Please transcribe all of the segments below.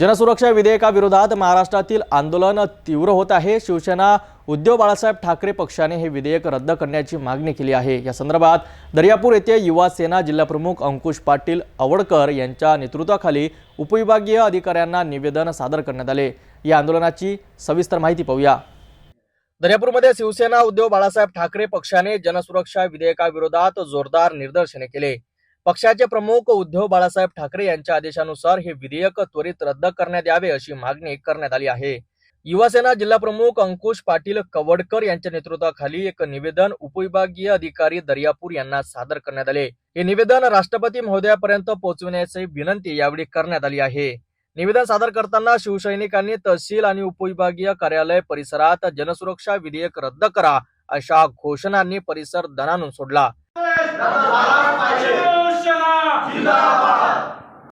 जनसुरक्षा विधेयकाविरोधात महाराष्ट्रातील आंदोलन तीव्र होत आहे. शिवसेना उद्धव बाळासाहेब ठाकरे पक्षाने हे विधेयक रद्द करण्याची मागणी केली आहे. या संदर्भात दर्यापूर येथे युवा सेना जिल्हाप्रमुख अंकुश पाटील आवडकर यांच्या नेतृत्वाखाली उपविभागीय अधिकाऱ्यांना निवेदन सादर करण्यात आले. या आंदोलनाची सविस्तर माहिती पाहूया. दर्यापूरमध्ये शिवसेना उद्धव बाळासाहेब ठाकरे पक्षाने जनसुरक्षा विधेयकाविरोधात जोरदार निदर्शने केले. पक्षाचे प्रमुख उद्धव बाळासाहेब ठाकरे यांच्या आदेशानुसार हे विधेयक त्वरित रद्द करण्यात यावे अशी मागणी करण्यात आली आहे. युवासेना जिल्हा प्रमुख अंकुश पाटील कवडकर यांच्या नेतृत्वाखाली एक निवेदन उपविभागीय अधिकारी दर्यापूर यांना सादर करण्यात आले. हे निवेदन राष्ट्रपती महोदयापर्यंत पोहोचविण्याची विनंती यावेळी करण्यात आली आहे. निवेदन सादर करताना शिवसैनिकांनी तहसील आणि उपविभागीय कार्यालय परिसरात जनसुरक्षा विधेयक रद्द करा अशा घोषणांनी परिसर दणानून सोडला.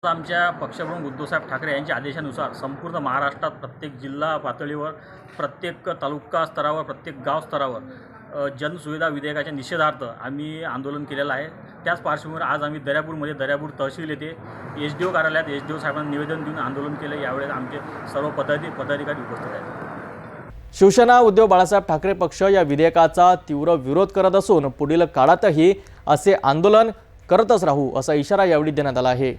आमच्या पक्षप्रमुख उद्धवसाहेब ठाकरे यांच्या आदेशानुसार संपूर्ण महाराष्ट्रात प्रत्येक जिल्हा पातळीवर प्रत्येक तालुका स्तरावर प्रत्येक गाव स्तरावर जनसुविधा विधेयकाच्या निषेधार्थ आम्ही आंदोलन केलेलं आहे. त्याच पार्श्वभूमीवर आज आम्ही दर्यापूरमध्ये दर्यापूर तहसील येथे एच डी ओ कार्यालयात एच डी ओ साहेबांना निवेदन देऊन आंदोलन केलं. यावेळेस आमचे सर्व पदाधिक पदाधिकारी उपस्थित आहेत. शिवसेना उद्धव बाळासाहेब ठाकरे पक्ष या विधेयकाचा तीव्र विरोध करत असून पुढील काळातही असे आंदोलन करतच राहू असा इशारा यावेळी देण्यात आला आहे.